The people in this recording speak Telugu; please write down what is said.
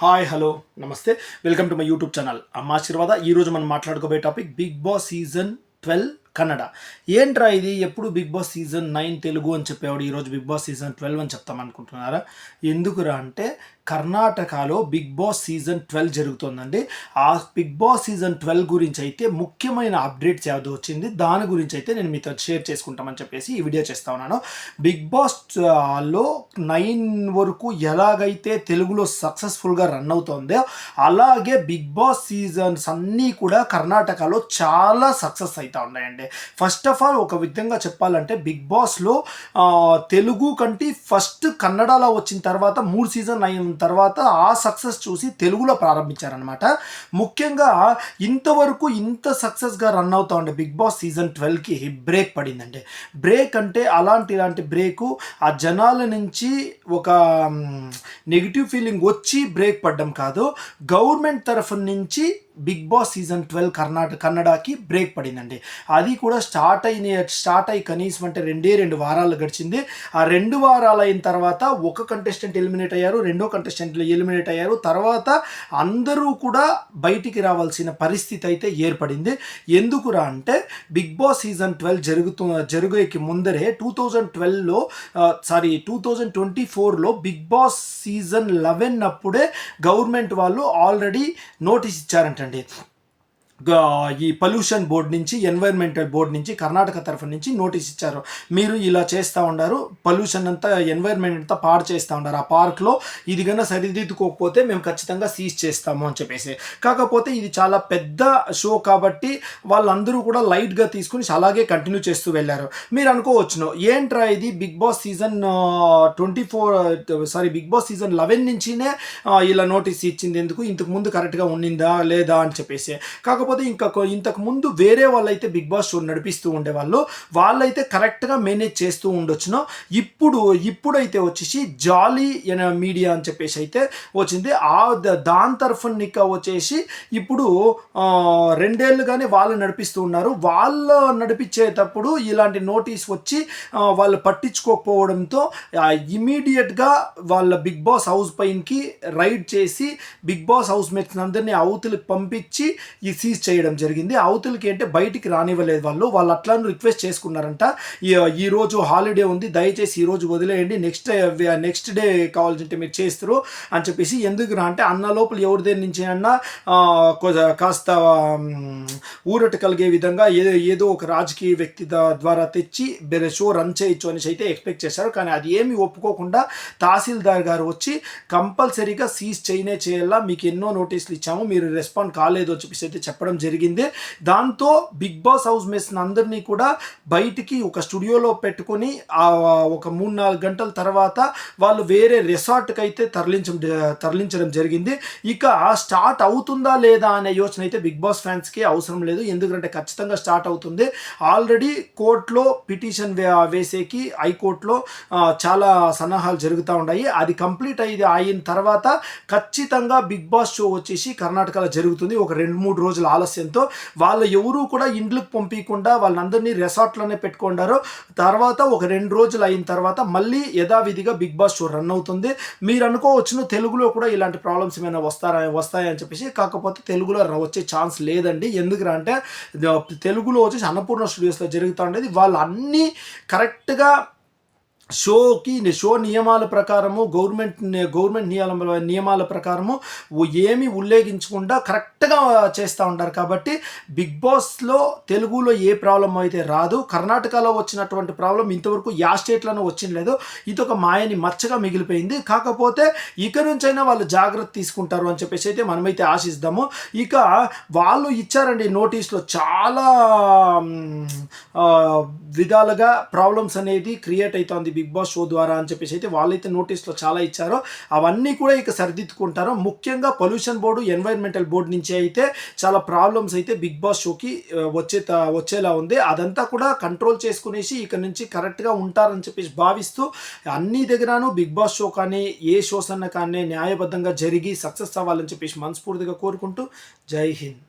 హాయ్ హలో నమస్తే. Welcome to my YouTube channel. అమ్మ ఆశీర్వాద. ఈరోజు మనం మాట్లాడుకోబోయే topic Bigg Boss season twelve Kannada. ఏంట్రా ఇది? ఎప్పుడు Bigg Boss season nine Telugu అని చెప్పేవాడు ఈరోజు బిగ్ బాస్ సీజన్ ట్వెల్వ్ అని చెప్తాం అనుకుంటున్నారా? ఎందుకురా అంటే కర్ణాటకలో బిగ్ బాస్ సీజన్ ట్వెల్వ్ జరుగుతుందండి. ఆ బిగ్ బాస్ సీజన్ ట్వెల్వ్ గురించి అయితే ముఖ్యమైన అప్డేట్స్ ఏదో వచ్చింది. దాని గురించి అయితే నేను మీతో షేర్ చేసుకుంటామని చెప్పేసి ఈ వీడియో చేస్తా ఉన్నాను. బిగ్ బాస్లో నైన్ వరకు ఎలాగైతే తెలుగులో సక్సెస్ఫుల్గా రన్ అవుతుందో అలాగే బిగ్ బాస్ సీజన్స్ అన్నీ కూడా కర్ణాటకలో చాలా సక్సెస్ అవుతా ఉన్నాయండి. ఫస్ట్ ఆఫ్ ఆల్ ఒక విధంగా చెప్పాలంటే బిగ్ బాస్లో తెలుగు కంటే ఫస్ట్ కన్నడలో వచ్చిన తర్వాత మూడు సీజన్ అయిన తర్వాత ఆ సక్సెస్ చూసి తెలుగులో ప్రారంభించారనమాట ముఖ్యంగా ఇంతవరకు ఇంత సక్సెస్గా రన్ అవుతా ఉండే బిగ్ బాస్ సీజన్ ట్వెల్వ్కి బ్రేక్ పడిందండి. బ్రేక్ అంటే అలాంటి ఇలాంటి బ్రేకు ఆ జనాల నుంచి ఒక నెగిటివ్ ఫీలింగ్ వచ్చి బ్రేక్ పడ్డం కాదు. గవర్నమెంట్ తరఫు నుంచి Bigg Boss season twelve Karnataka కన్నడకి break పడిందండి. అది కూడా స్టార్ట్ అయిన స్టార్ట్ అయ్యి కనీసం అంటే రెండే రెండు వారాలు గడిచింది. ఆ రెండు వారాలు అయిన తర్వాత ఒక కంటెస్టెంట్ ఎలిమినేట్ అయ్యారు రెండో కంటెస్టెంట్ ఎలిమినేట్ అయ్యారు. తర్వాత అందరూ కూడా బయటికి రావాల్సిన పరిస్థితి అయితే ఏర్పడింది. ఎందుకురా అంటే బిగ్ బాస్ సీజన్ ట్వెల్వ్ జరుగుతు జరిగేకి ముందరే టూ థౌజండ్ ట్వెల్వ్లో సారీ టూ థౌజండ్ ట్వంటీ ఫోర్లో బిగ్ బాస్ సీజన్ లెవెన్ అప్పుడే గవర్నమెంట్ వాళ్ళు ఆల్రెడీ నోటీస్ ఇచ్చారంట అండి ఈ పొల్యూషన్ బోర్డ్ నుంచి ఎన్వైర్న్మెంటల్ బోర్డు నుంచి కర్ణాటక తరఫు నుంచి నోటీస్ ఇచ్చారు. మీరు ఇలా చేస్తూ ఉన్నారు పొల్యూషన్ అంతా ఎన్వైర్న్మెంట్ అంతా పాడు చేస్తూ ఉన్నారు ఆ పార్క్లో ఇది కన్నా సరిదిద్దుకోకపోతే మేము ఖచ్చితంగా సీజ్ చేస్తాము అని చెప్పేసి. కాకపోతే ఇది చాలా పెద్ద షో కాబట్టి వాళ్ళందరూ కూడా లైట్గా తీసుకుని అలాగే కంటిన్యూ చేస్తూ వెళ్ళారు. మీరు అనుకోవచ్చును ఏంట్రా ఇది Bigg Boss season twenty four sorry Bigg Boss season eleven నుంచినే ఇలా నోటీస్ ఇచ్చింది ఎందుకు? ఇంతకు ముందు కరెక్ట్గా ఉండిందా లేదా అని చెప్పేసి. కాకపోతే కాకపోతే ఇంకా ఇంతకు ముందు వేరే వాళ్ళైతే బిగ్ బాస్ షో నడిపిస్తూ ఉండేవాళ్ళు. వాళ్ళైతే కరెక్ట్గా మేనేజ్ చేస్తూ ఉండొచ్చును. ఇప్పుడు ఇప్పుడైతే వచ్చేసి జాలీ మీడియా అని చెప్పేసి అయితే వచ్చింది. ఆ దాని తరఫున ఇక వచ్చేసి ఇప్పుడు ఆ, రెండేళ్ళుగానే వాళ్ళు నడిపిస్తూ ఉన్నారు. వాళ్ళు నడిపించేటప్పుడు ఇలాంటి నోటీస్ వచ్చి వాళ్ళు పట్టించుకోకపోవడంతో ఇమీడియట్గా వాళ్ళ బిగ్ బాస్ హౌస్ పైనకి రైడ్ చేసి బిగ్ బాస్ హౌస్ మేట్స్ అందరినీ అవతలకి పంపించి ఈ సీజ్ చేయడం జరిగింది. అవతలకి అంటే బయటికి రానివ్వలేదు వాళ్ళు. వాళ్ళు అట్లా రిక్వెస్ట్ చేసుకున్నారంట. ఈ- రోజు హాలిడే ఉంది. దయచేసి ఈ రోజు వదిలేయండి. నెక్స్ట్ నెక్స్ట్ డే కావాల్సింటే మీరు చేస్తారు అని చెప్పేసి ఎందుకు రా అంటే అన్న లోపల ఎవరి దగ్గర నుంచి అన్నా కాస్త ఊరట కలిగే విధంగా ఏదో ఏదో ఒక రాజకీయ వ్యక్తి ద్వారా తెచ్చి వేరే షో రన్ చేయొచ్చు అనేసి అయితే ఎక్స్పెక్ట్ చేశారు. కానీ అది ఏమి ఒప్పుకోకుండా తహసీల్దార్ గారు వచ్చి కంపల్సరీగా సీజ్ చేయనే చేయాలా? మీకు ఎన్నో నోటీసులు ఇచ్చాము. మీరు రెస్పాండ్ కాలేదు అని చెప్పేసి అయితే చెప్పడం జరిగింది. దాంతో బిగ్ బాస్ హౌస్ మేట్స్ అందరినీ కూడా బయటికి ఒక స్టూడియోలో పెట్టుకొని ఒక మూడు నాలుగు గంటల తర్వాత వాళ్ళు వేరే రిసార్ట్కి అయితే తరలించడం తరలించడం జరిగింది. ఇక స్టార్ట్ అవుతుందా లేదా అనే యోచన అయితే బిగ్ బాస్ ఫ్యాన్స్కి అవసరం లేదు. ఎందుకంటే ఖచ్చితంగా స్టార్ట్ అవుతుంది. ఆల్రెడీ కోర్టులో పిటిషన్ వేసేకి హైకోర్టులో చాలా సన్నాహాలు జరుగుతూ ఉన్నాయి. అది కంప్లీట్ అయ్యి అయిన తర్వాత ఖచ్చితంగా బిగ్ బాస్ షో వచ్చేసి కర్ణాటకలో జరుగుతుంది. ఒక రెండు మూడు రోజుల ఆలస్యంతో వాళ్ళు ఎవరూ కూడా ఇండ్లకు పంపించకుండా వాళ్ళందరినీ రెసార్ట్లోనే పెట్టుకుంటారు తర్వాత ఒక రెండు రోజులు అయిన తర్వాత మళ్ళీ యథావిధిగా బిగ్ బాస్ షో రన్ అవుతుంది. మీరు అనుకోవచ్చును తెలుగులో కూడా ఇలాంటి ప్రాబ్లమ్స్ ఏమైనా వస్తారా వస్తాయని చెప్పేసి. కాకపోతే తెలుగులో వచ్చే ఛాన్స్ లేదండి. ఎందుకురా అంటే తెలుగులో వచ్చేసి అన్నపూర్ణ స్టూడియోస్లో జరుగుతూ ఉండేది. వాళ్ళు అన్నీ కరెక్ట్గా షోకి షో నియమాల ప్రకారము గవర్నమెంట్ గవర్నమెంట్ నియమాల నియమాల ప్రకారము ఏమి ఏమీ ఉల్లేఖించకుండా కరెక్ట్గా చేస్తూ ఉంటారు. కాబట్టి బిగ్ బాస్లో తెలుగులో ఏ ప్రాబ్లం అయితే రాదు కర్ణాటకలో వచ్చినటువంటి ప్రాబ్లం ఇంతవరకు యా స్టేట్లోనూ వచ్చింది ఇది ఒక మాయని మచ్చగా మిగిలిపోయింది. కాకపోతే ఇక నుంచైనా వాళ్ళు జాగ్రత్త తీసుకుంటారు అని చెప్పేసి అయితే మనమైతే ఆశిస్తాము. ఇక వాళ్ళు ఇచ్చారండి నోటీస్లో చాలా విధాలుగా ప్రాబ్లమ్స్ అనేది క్రియేట్ అవుతుంది. బిగ్ బాస్ షో ద్వారా అని చెప్పేసి అయితే వాళ్ళైతే నోటీస్లో చాలా ఇచ్చారో. అవన్నీ కూడా ఇక సరిదిద్దుకుంటారు. ముఖ్యంగా పొల్యూషన్ బోర్డు ఎన్వైర్న్మెంటల్ బోర్డు నుంచి అయితే చాలా ప్రాబ్లమ్స్ అయితే బిగ్ బాస్ షోకి వచ్చే త- వచ్చేలా ఉంది. అదంతా కూడా కంట్రోల్ చేసుకునేసి ఇక నుంచి కరెక్ట్గా ఉంటారని చెప్పేసి భావిస్తూ అన్ని దగ్గరను బిగ్ బాస్ షో కానీ ఏ షోస్ అన్న కానీ న్యాయబద్ధంగా జరిగి సక్సెస్ అవ్వాలని చెప్పేసి మనస్ఫూర్తిగా కోరుకుంటూ జై హింద్.